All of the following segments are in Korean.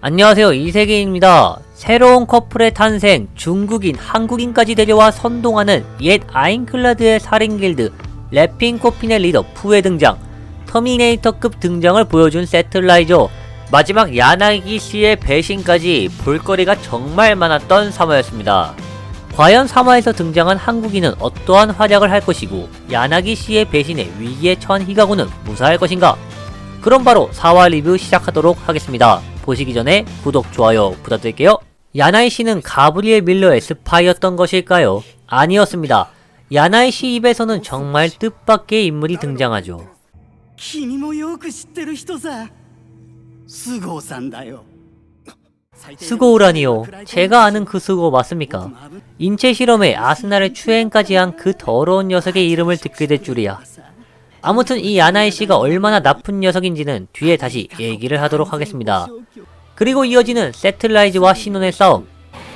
안녕하세요 이세계입니다. 새로운 커플의 탄생, 중국인, 한국인까지 데려와 선동하는 옛 아인클라드의 살인길드 래핑코핀의 리더 푸의 등장 터미네이터급 등장을 보여준 세틀라이저 마지막 야나기 씨의 배신까지 볼거리가 정말 많았던 3화였습니다. 과연 3화에서 등장한 한국인은 어떠한 활약을 할 것이고 야나기 씨의 배신에 위기에 처한 히가구는 무사할 것인가? 그럼 바로 4화 리뷰 시작하도록 하겠습니다. 보시기 전에 구독, 좋아요 부탁드릴게요. 야나이 씨는 가브리엘 밀러의 스파이였던 것일까요? 아니었습니다. 야나이 씨 입에서는 정말 뜻밖의 인물이 등장하죠. 君もよく知ってる人さ菅生さんだよ 스고우라니요. 제가 아는 그 스고 맞습니까? 인체 실험에 아스날의 추행까지 한 그 더러운 녀석의 이름을 듣게 될 줄이야. 아무튼 이 야나이 씨가 얼마나 나쁜 녀석인지는 뒤에 다시 얘기를 하도록 하겠습니다. 그리고 이어지는 세틀라이즈와 신혼의 싸움.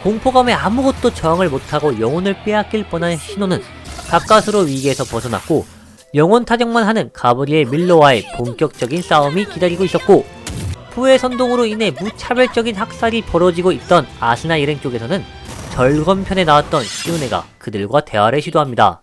공포감에 아무것도 저항을 못하고 영혼을 빼앗길 뻔한 신혼은 가까스로 위기에서 벗어났고 영혼 타령만 하는 가브리엘 밀러와의 본격적인 싸움이 기다리고 있었고 푸의 선동으로 인해 무차별적인 학살이 벌어지고 있던 아스나 일행 쪽에서는 절건편에 나왔던 시우네가 그들과 대화를 시도합니다.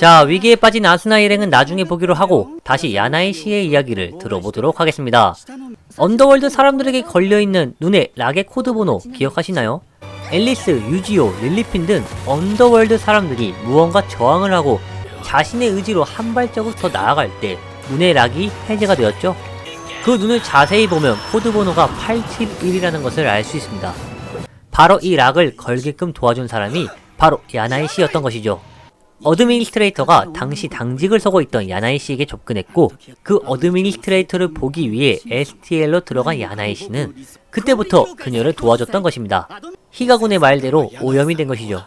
자, 위기에 빠진 아스나 일행은 나중에 보기로 하고 다시 야나이 씨의 이야기를 들어보도록 하겠습니다. 언더월드 사람들에게 걸려있는 눈에 락의 코드 번호 기억하시나요? 앨리스, 유지오, 릴리핀 등 언더월드 사람들이 무언가 저항을 하고 자신의 의지로 한 발자국 더 나아갈 때 눈의 락이 해제가 되었죠. 그 눈을 자세히 보면 코드 번호가 871이라는 것을 알 수 있습니다. 바로 이 락을 걸게끔 도와준 사람이 바로 야나이 씨였던 것이죠. 어드미니스트레이터가 당시 당직을 서고 있던 야나이 씨에게 접근했고 그 어드미니스트레이터를 보기 위해 STL로 들어간 야나이 씨는 그때부터 그녀를 도와줬던 것입니다. 히가군의 말대로 오염이 된 것이죠.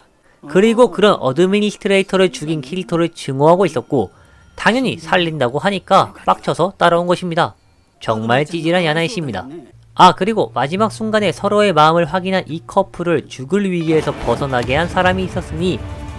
그리고 그런 어드미니스트레이터를 죽인 키리토를 증오하고 있었고 당연히 살린다고 하니까 빡쳐서 따라온 것입니다. 정말 찌질한 야나이 씨입니다. 아 그리고 마지막 순간에 서로의 마음을 확인한 이 커플을 죽을 위기에서 벗어나게 한 사람이 있었으니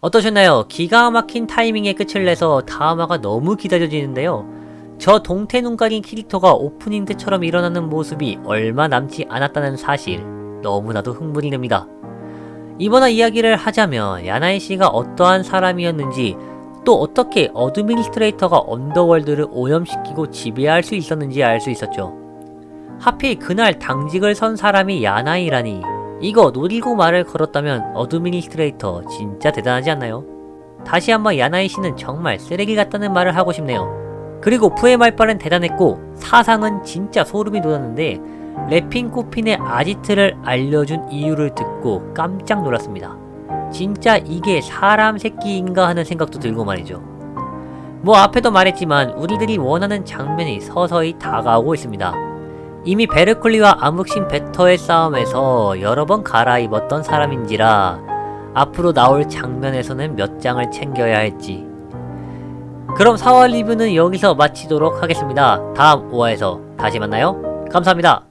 어떠셨나요? 기가 막힌 타이밍에 끝을 내서 다음화가 너무 기다려지는데요. 저 동태 눈 가린 키리토가 오프닝 때처럼 일어나는 모습이 얼마 남지 않았다는 사실 너무나도 흥분이 됩니다. 이번화 이야기를 하자면 야나이 씨가 어떠한 사람이었는지 또 어떻게 어드미니스트레이터가 언더월드를 오염시키고 지배할 수 있었는지 알 수 있었죠. 하필 그날 당직을 선 사람이 야나이라니 이거 노리고 말을 걸었다면 어드미니스트레이터 진짜 대단하지 않나요? 다시 한번 야나이 씨는 정말 쓰레기 같다는 말을 하고 싶네요. 그리고 푸의 말발은 대단했고 사상은 진짜 소름이 돋았는데 래핑 코핀의 아지트를 알려준 이유를 듣고 깜짝 놀랐습니다. 진짜 이게 사람 새끼인가 하는 생각도 들고 말이죠. 뭐 앞에도 말했지만 우리들이 원하는 장면이 서서히 다가오고 있습니다. 이미 베르클리와 암흑신 베터의 싸움에서 여러 번 갈아입었던 사람인지라 앞으로 나올 장면에서는 몇 장을 챙겨야 할지 그럼 4월 리뷰는 여기서 마치도록 하겠습니다. 다음 5화에서 다시 만나요. 감사합니다.